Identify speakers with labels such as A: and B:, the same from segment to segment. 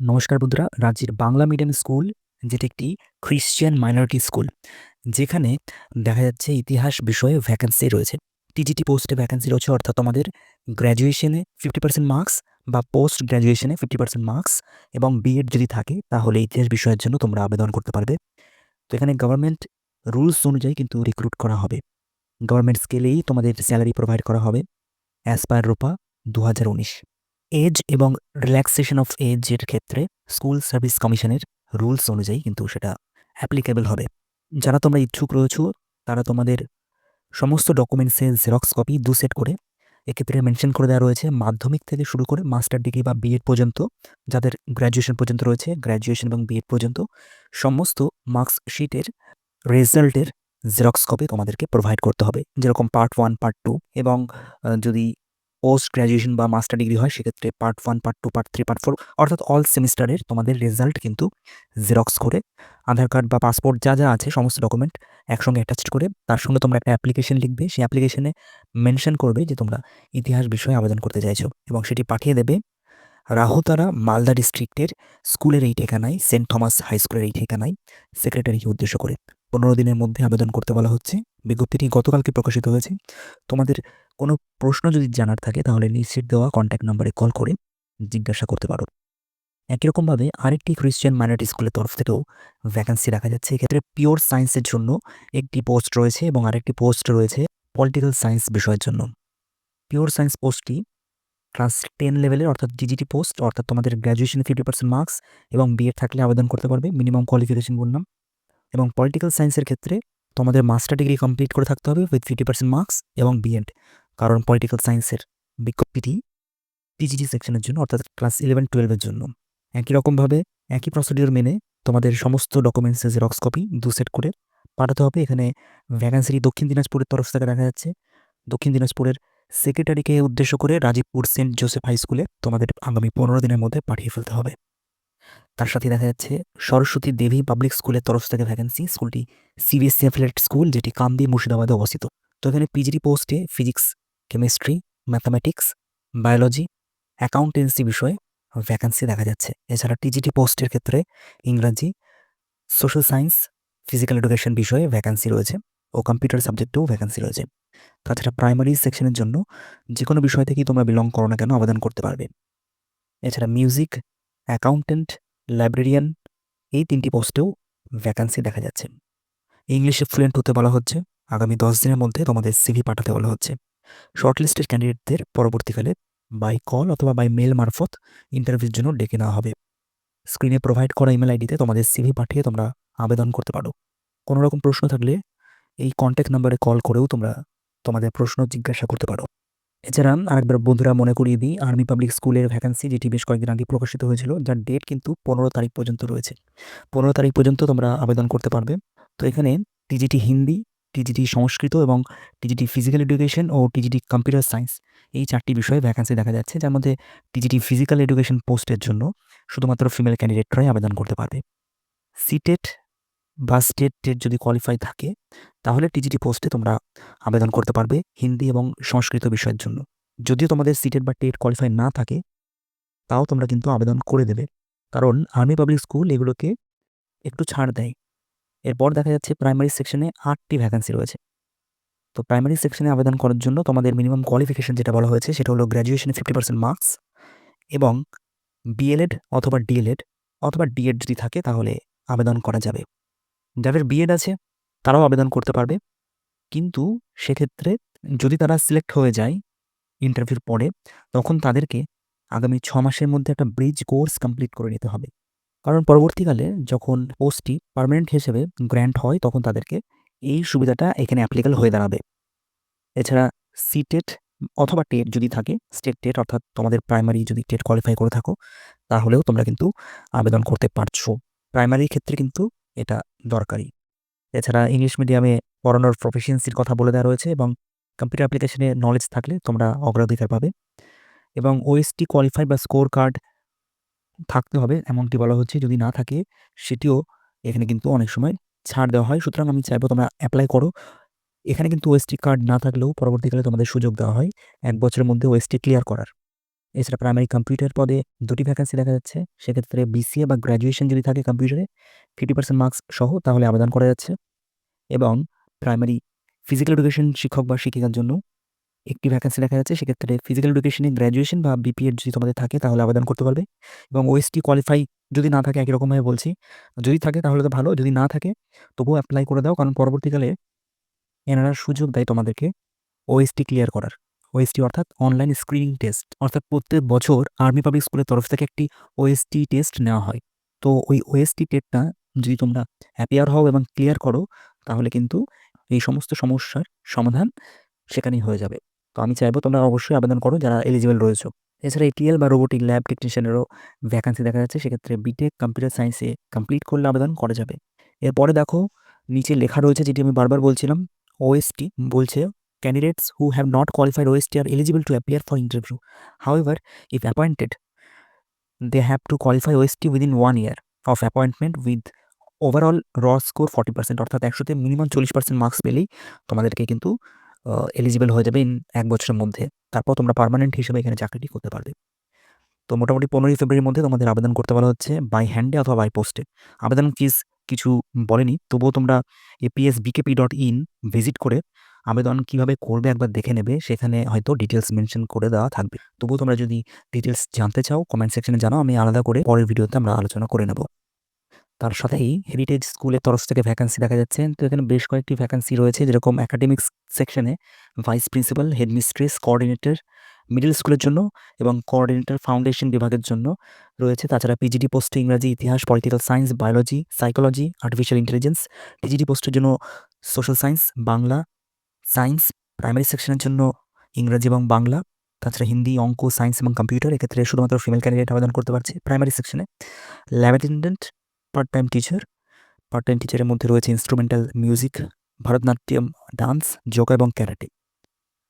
A: নমস্কার বন্ধুরা, রাজ্যের বাংলা মিডিয়াম স্কুল, যেটি একটি খ্রিশ্চিয়ান মাইনরিটি স্কুল যেখানে দেখা যাচ্ছে ইতিহাস বিষয়ে ভ্যাকেন্সি রয়েছে। টিজিটি পোস্টে ভ্যাকেন্সি রয়েছে, অর্থাৎ আমাদের গ্র্যাজুয়েশনে ফিফটি পার্সেন্ট মার্কস বা পোস্ট গ্র্যাজুয়েশনে ফিফটি পার্সেন্ট মার্কস এবং বিএড যদি থাকে, তাহলে ইতিহাস বিষয়ের জন্য তোমরা আবেদন করতে পারবে। তো এখানে গভর্নমেন্ট রুলস অনুযায়ী কিন্তু রিক্রুট করা হবে। গভর্নমেন্ট স্কেলেই তোমাদের স্যালারি প্রোভাইড করা হবে অ্যাজ পার রূপা দু হাজার উনিশ। এজ এবং রিল্যাক্সেশন অফ এজের ক্ষেত্রে স্কুল সার্ভিস কমিশনের রুলস অনুযায়ী কিন্তু সেটা অ্যাপ্লিকেবল হবে। যারা তোমরা ইচ্ছুক রয়েছো, তারা তোমাদের সমস্ত ডকুমেন্টসের জেরক্স কপি দু সেট করে এক্ষেত্রে মেনশন করে দেওয়া রয়েছে মাধ্যমিক থেকে শুরু করে মাস্টার ডিগ্রি বা বিএড পর্যন্ত, যাদের গ্র্যাজুয়েশন পর্যন্ত রয়েছে গ্র্যাজুয়েশন এবং বিএড পর্যন্ত, সমস্ত মার্কশিটের রেজাল্টের জেরক্স কপি তোমাদেরকে প্রোভাইড করতে হবে। যেরকম পার্ট ওয়ান পার্ট টু এবং যদি পোস্ট গ্র্যাজুয়েশন বা মাস্টার ডিগ্রি হয়, সেক্ষেত্রে part one part two part three part four অর্থাৎ অল সেমিস্টারের তোমাদের রেজাল্ট কিন্তু জেরক্স করে আধার কার্ড বা পাসপোর্ট যা যা আছে, সমস্ত ডকুমেন্ট একসঙ্গে অ্যাটাচড করে, তার সঙ্গে তোমরা একটা অ্যাপ্লিকেশন লিখবে, সেই অ্যাপ্লিকেশনে মেনশন করবে যে তোমরা ইতিহাস বিষয়ে আবেদন করতে চাইছো এবং সেটি পাঠিয়ে দেবে রাহুতারা মালদা ডিস্ট্রিক্টের স্কুলের এই ঠিকানায় সেন্ট থমাস হাই স্কুলের এই ঠিকানায় সেক্রেটারিকে উদ্দেশ্য করে। পনেরো দিনের মধ্যে আবেদন করতে বলা হচ্ছে। বিজ্ঞপ্তিটি গতকালকে প্রকাশিত হয়েছে। তোমাদের কোনো প্রশ্ন যদি জানার থাকে, তাহলে নিশ্চিত দেওয়া কন্ট্যাক্ট নাম্বারে কল করে জিজ্ঞাসা করতে পারো। একই রকমভাবে আরেকটি খ্রিশ্চান মাইনরিটি স্কুলের তরফ থেকেও ভ্যাকান্সি রাখা যাচ্ছে। এক্ষেত্রে পিওর সায়েন্সের জন্য একটি পোস্ট রয়েছে এবং আরেকটি পোস্ট রয়েছে পলিটিক্যাল সায়েন্স বিষয়ের জন্য। পিওর সায়েন্স পোস্টটি ক্লাস টেন লেভেলের অর্থাৎ ডিজিটি পোস্ট অর্থাৎ তোমাদের গ্র্যাজুয়েশনে ফিফটি পার্সেন্ট মার্কস এবং বিএড থাকলে আবেদন করতে পারবে। মিনিমাম কোয়ালিফিকেশন বললাম। এবং পলিটিক্যাল সায়েন্সের ক্ষেত্রে তোমাদের মাস্টার ডিগ্রি কমপ্লিট করে থাকতে হবে উইথ ফিফটি পার্সেন্ট মার্কস এবং বিএড কারণ পলিটিক্যাল সায়েন্সের বিজ্ঞপ্তিটি পিজিটি সেকশনের জন্য, অর্থাৎ ক্লাস ইলেভেন টুয়েলভের জন্য। একই রকমভাবে, একই প্রসিডিওর মেনে তোমাদের সমস্ত ডকুমেন্টসের জেরক্স কপি দু সেট করে পাঠাতে হবে। এখানে ভ্যাকান্সিটি দক্ষিণ দিনাজপুরের তরফ থেকে দেখা যাচ্ছে। দক্ষিণ দিনাজপুরের সেক্রেটারিকে উদ্দেশ্য করে রাজীবপুর সেন্ট জোসেফ হাই স্কুলে তোমাদের আগামী পনেরো দিনের মধ্যে পাঠিয়ে ফেলতে হবে। তার সাথে দেখা যাচ্ছে সরস্বতী দেবী পাবলিক স্কুলের তরফ থেকে ভ্যাকেন্সি স্কুলটি সিবিএসসি অ্যাফিলেট স্কুল যেটি কান্দি, মুর্শিদাবাদে অবস্থিত। তো এখানে পিজিডি পোস্টে physics chemistry mathematics biology accountancy বিষয়ে ভ্যাকেন্সি দেখা যাচ্ছে। এছাড়া টিজিটি পোস্টের ক্ষেত্রে ইংরাজি সোশ্যাল সায়েন্স ফিজিক্যাল এডুকেশন বিষয়ে ভ্যাকেন্সি রয়েছে ও কম্পিউটার সাবজেক্টেও ভ্যাকেন্সি রয়েছে। তাছাড়া প্রাইমারি সেকশনের জন্য যে কোনো বিষয় থেকেই তোমরা বিলং করো না কেন আবেদন করতে পারবে। এছাড়া মিউজিক অ্যাকাউন্টেন্ট, লাইব্রেরিয়ান এই তিনটি পোস্টেও ভ্যাকান্সি দেখা যাচ্ছে। ইংলিশে ফ্লুয়েন্ট হতে বলা হচ্ছে। আগামী দশ দিনের মধ্যে তোমাদের সিভি পাঠাতে বলা হচ্ছে। শর্টলিস্টেড ক্যান্ডিডেটদের পরবর্তীকালে বাই কল অথবা বাই মেল মারফত ইন্টারভিউর জন্য ডেকে নেওয়া হবে। স্ক্রিনে প্রোভাইড করা ইমেল আইডিতে তোমাদের সিভি পাঠিয়ে তোমরা আবেদন করতে পারো। কোনো রকম প্রশ্ন থাকলে এই কন্ট্যাক্ট নাম্বারে কল করেও তোমরা তোমাদের প্রশ্ন জিজ্ঞাসা করতে পারো। এছাড়া আরেকবার বন্ধুরা মনে করিয়ে দিই আর্মি পাবলিক স্কুলের ভ্যাকান্সি যেটি বেশ কয়েকদিন আগে প্রকাশিত হয়েছিল, যার ডেট কিন্তু পনেরো তারিখ পর্যন্ত রয়েছে। পনেরো তারিখ পর্যন্ত তোমরা আবেদন করতে পারবে। তো এখানে টিজিটি হিন্দি টিজিটি সংস্কৃত এবং টিজিটি ফিজিক্যাল এডুকেশন ও টিজিটি কম্পিউটার সায়েন্স এই চারটি বিষয়ে ভ্যাকান্সি দেখা যাচ্ছে, যার মধ্যে টিজিটি ফিজিক্যাল এডুকেশন পোস্টের জন্য শুধুমাত্র ফিমেল ক্যান্ডিডেটরাই আবেদন করতে পারবে। সিটেট বা স্টেটের যদি কোয়ালিফাই থাকে, তাহলে টিজিটি পোস্টে তোমরা আবেদন করতে পারবে হিন্দি এবং সংস্কৃত বিষয়ের জন্য। যদিও তোমাদের সিটেট বা টেট কোয়ালিফাই না থাকে, তাও তোমরা কিন্তু আবেদন করে দেবে। কারণ আর্মি পাবলিক স্কুল এগুলোকে একটু ছাড় দেয়। এরপর দেখা যাচ্ছে প্রাইমারি সেকশনে আটটি ভ্যাকান্সি রয়েছে। তো প্রাইমারি সেকশনে আবেদন করার জন্য তোমাদের মিনিমাম কোয়ালিফিকেশন যেটা বলা হয়েছে, সেটা হলো গ্র্যাজুয়েশনে ফিফটি পার্সেন্ট মার্কস এবং বিএলএড অথবা ডিএলএড অথবা ডিএড যদি থাকে, তাহলে আবেদন করা যাবে। যাদের বিএড আছে, তারাও আবেদন করতে পারবে। কিন্তু সেক্ষেত্রে যদি তারা সিলেক্ট হয়ে যায় ইন্টারভিউর পরে, তখন তাদেরকে আগামী ছ মাসের মধ্যে একটা ব্রিজ কোর্স কমপ্লিট করে নিতে হবে। কারণ পরবর্তীকালে যখন পোস্টটি পার্মানেন্ট হিসেবে গ্র্যান্ট হয়, তখন তাদেরকে এই সুবিধাটা এখানে অ্যাপ্লিকেবল হয়ে দাঁড়াবে। এছাড়া সিটেট অথবা টেট যদি থাকে স্টেট টেট অর্থাৎ তোমাদের প্রাইমারি যদি টেট কোয়ালিফাই করে থাকো, তাহলেও তোমরা কিন্তু আবেদন করতে পারছ। প্রাইমারির ক্ষেত্রে কিন্তু এটা দরকারি। এছাড়া ইংলিশ মিডিয়ামে পড়ানোর প্রফিসিয়েন্সির কথা বলে দেওয়া রয়েছে এবং কম্পিউটার অ্যাপ্লিকেশনে নলেজ থাকলে তোমরা অগ্রাধিকার পাবে। এবং ওএসটি কোয়ালিফাই বা স্কোর কার্ড থাকতে হবে, এমনটি বলা হচ্ছে। যদি না থাকে, সেটিও এখানে কিন্তু অনেক সময় ছাড় দেওয়া হয়। সুতরাং আমি চাইব তোমরা অ্যাপ্লাই করো। এখানে কিন্তু ওএসটি কার্ড না থাকলেও পরবর্তীকালে তোমাদের সুযোগ দেওয়া হয়। এক বছরের মধ্যে ওএসটি ক্লিয়ার করার। এছাড়া প্রাইমারি কম্পিউটার পদে দুটি ভ্যাকেন্সি দেখা যাচ্ছে। সেক্ষেত্রে বিসিএ বা গ্র্যাজুয়েশন যদি থাকে কম্পিউটারে ফিফটি পার্সেন্ট মার্কস সহ তাহলে আবেদন করা যাচ্ছে। এবং প্রাইমারি ফিজিক্যাল এডুকেশন শিক্ষক বা শিক্ষিকার জন্য একটি ভ্যাকেন্সি দেখা যাচ্ছে। সেক্ষেত্রে ফিজিক্যাল এডুকেশনে গ্র্যাজুয়েশন বা বিপিএড যদি তোমাদের থাকে তাহলে আবেদন করতে পারবে। এবং ওএসটি কোয়ালিফাই যদি না থাকে একই রকমভাবে বলছি, যদি থাকে তাহলে তো ভালো, যদি না থাকে তবুও অ্যাপ্লাই করে দাও। কারণ পরবর্তীকালে এনারা সুযোগ দেয় তোমাদেরকে ওএসটি ক্লিয়ার করার। ওএসটি অর্থাৎ অনলাইন স্ক্রিনিং টেস্ট অর্থাৎ প্রত্যেক বছর আর্মি পাবলিক স্কুলের তরফ থেকে একটি ওএসটি টেস্ট নেওয়া হয়। তো ওই ওএসটি টেস্টটা যদি তোমরা অ্যাপিয়ার হও এবং ক্লিয়ার করো, তাহলে কিন্তু এই সমস্ত সমস্যার সমাধান সেখানেই হয়ে যাবে। তো আমি চাইব তোমরা অবশ্যই আবেদন করো যারা এলিজিবল রয়েছে। এছাড়া এটিএল বা রোবোটিক ল্যাব টেকনিশিয়ানেরও ভ্যাকান্সি দেখা যাচ্ছে, সেক্ষেত্রে বিটেক কম্পিউটার সায়েন্সে কমপ্লিট করলে আবেদন করা যাবে। এরপরে দেখো, নিচে লেখা রয়েছে যেটি আমি বারবার বলছিলাম ওএসটি বলছে candidates who have not qualified OST are eligible to appear for interview. However, if appointed, they have to qualify OST within one year of appointment with overall র স্কোর ফর্টি পার্সেন্ট অর্থাৎ একশোতে minimum চল্লিশ percent marks পেলেই তোমাদেরকে কিন্তু eligible হয়ে যাবে in এক বছরের মধ্যে। তারপর তোমরা পার্মানেন্ট হিসেবে এখানে চাকরিটি করতে পারবে। তো মোটামুটি পনেরোই ফেব্রুয়ারির মধ্যে তোমাদের আবেদন করতে বলা হচ্ছে বাই হ্যান্ডে অথবা বাই পোস্টে আবেদন ফিস কিছু বলেনি তবুও তোমরা APS BKP dot in visit করে আবেদন কীভাবে করবে একবার দেখে নেবে, সেখানে হয়তো ডিটেলস মেনশন করে দেওয়া থাকবে। তবুও তোমরা যদি ডিটেলস জানতে চাও কমেন্ট সেকশনে জানাও আমি আলাদা করে পরের ভিডিওতে আমরা আলোচনা করে নেব। তার সাথেই হেরিটেজ স্কুলের তরফ থেকে ভ্যাকান্সি দেখা যাচ্ছে। তো এখানে বেশ কয়েকটি ভ্যাকান্সি রয়েছে, যেরকম একাডেমিক্স সেকশনে vice principal headmistress coordinator middle স্কুলের জন্য এবং কোঅর্ডিনেটর ফাউন্ডেশন বিভাগের জন্য রয়েছে। তাছাড়া পিজিডি পোস্টে ইংরাজি, ইতিহাস political science biology psychology artificial intelligence TGT পোস্টের জন্য social science Bangla science primary সেকশনের জন্য ইংরাজি এবং বাংলা, তাছাড়া হিন্দি, অঙ্ক সায়েন্স এবং কম্পিউটার এক্ষেত্রে শুধুমাত্র ফিমেল ক্যান্ডিডেট আবেদন করতে পারছে প্রাইমারি সেকশনে lab attendant part time teacher part time টিচারের মধ্যে রয়েছে instrumental music Bharatanatyam dance yoga এবং ক্যারাটে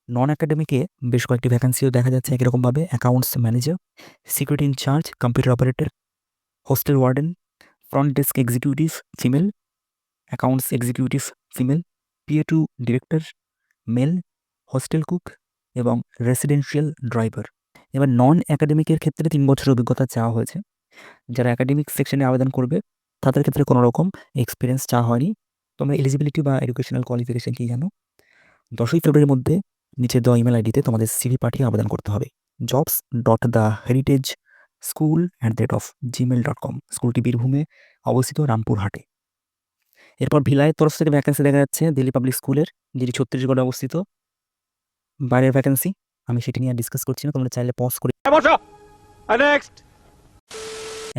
A: নন একাডেমিকে বেশ কয়েকটি ভ্যাকান্সিও দেখা যাচ্ছে একই রকমভাবে accounts manager security incharge computer operator hostel warden front desk executive female accounts executive female PA to director male, hostel cook এবং রেসিডেন্সিয়াল ড্রাইভার। এবার নন অ্যাকাডেমিকের ক্ষেত্রে তিন বছরের অভিজ্ঞতা চাওয়া হয়েছে। যারা একাডেমিক সেকশনে আবেদন করবে, তাদের ক্ষেত্রে কোনো রকম এক্সপিরিয়েন্স চাওয়া হয়নি। তোমরা এলিজিবিলিটি বা এডুকেশনাল কোয়ালিফিকেশন কি জানো? দশই ফেব্রুয়ারির মধ্যে নিচে দেওয়া ইমেল আইডিতে তোমাদের সিভি পাঠিয়ে আবেদন করতে হবে। Jobs dot the heritage school at the rate of Gmail dot com স্কুলটি বীরভূমে অবস্থিত রামপুরহাটে। এরপর ভিলায়ের তরফ থেকে ভ্যাকেন্সি দেখা যাচ্ছে দিল্লি পাবলিক স্কুলের যেটি ছত্তিশগড়ে অবস্থিত। বাইরের ভ্যাকেন্সি আমি সেটি নিয়ে ডিসকাস করছি না তোমরা চাইলে পজ করে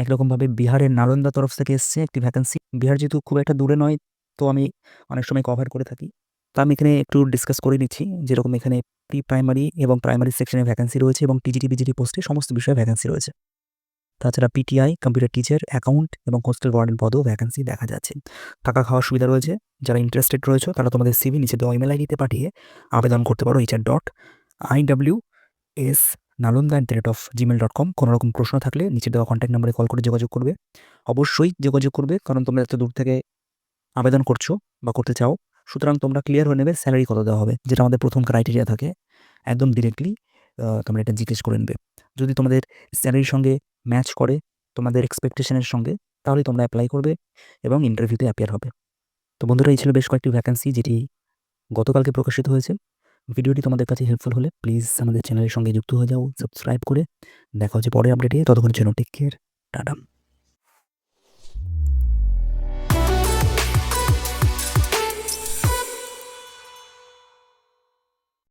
A: একরকমভাবে বিহারের নালন্দা তরফ থেকে এসছে একটি ভ্যাকেন্সি বিহার যেহেতু খুব একটা দূরে নয় তো আমি অনেক সময় কভার করে থাকি। তা আমি এখানে একটু ডিসকাস করে নিচ্ছি যেরকম এখানে প্রি প্রাইমারি এবং প্রাইমারি সেকশনে ভ্যাকেন্সি রয়েছে এবং টিজিটি বিজিটি পোস্টে সমস্ত বিষয়ে ভ্যাকেন্সি রয়েছে। তাছাড়া পিটিআই কম্পিউটার টিচার অ্যাকাউন্ট এবং হোস্টেল ওয়ার্ডেন পদেও ভ্যাকেন্সি দেখা যাচ্ছে। থাকা খাওয়ার সুবিধা রয়েছে। যারা ইন্টারেস্টেড রয়েছে, তারা তোমাদের সিভি নিচে দেওয়া ইমেল আইডিতে পাঠিয়ে আবেদন করতে পারো HR dot I W S Nalanda the rate of Gmail dot com কোনো রকম প্রশ্ন থাকলে নিচে দেওয়া কন্ট্যাক্ট নাম্বারে কল করে যোগাযোগ করবে। অবশ্যই যোগাযোগ করবে, কারণ তোমরা এত দূর থেকে আবেদন করছ বা করতে চাও, সুতরাং তোমরা ক্লিয়ার হয়ে নেবে স্যালারি কত দেওয়া হবে, যেটা আমাদের প্রথম ক্রাইটেরিয়া থাকে। একদম ডিরেক্টলি তোমরা এটা জিজ্ঞেস করে নেবে। যদি তোমাদের স্যালারির সঙ্গে ম্যাচ করে তোমাদের এক্সপেকটেশনের সঙ্গে, তাহলে তোমরা অ্যাপ্লাই করবে এবং ইন্টারভিউতে অ্যাপিয়ার হবে। তো বন্ধুরা, এই ছিল বেশ কয়েকটি ভ্যাকেন্সি যেটি গতকালকে প্রকাশিত হয়েছে। ভিডিওটি তোমাদের কাছে হেল্পফুল হলে প্লিজ আমাদের চ্যানেলের সঙ্গে যুক্ত হয়ে যাও সাবস্ক্রাইব করে। দেখা হচ্ছে পরে আপডেটে ততক্ষণের জন্য টেক কেয়ার টাটা।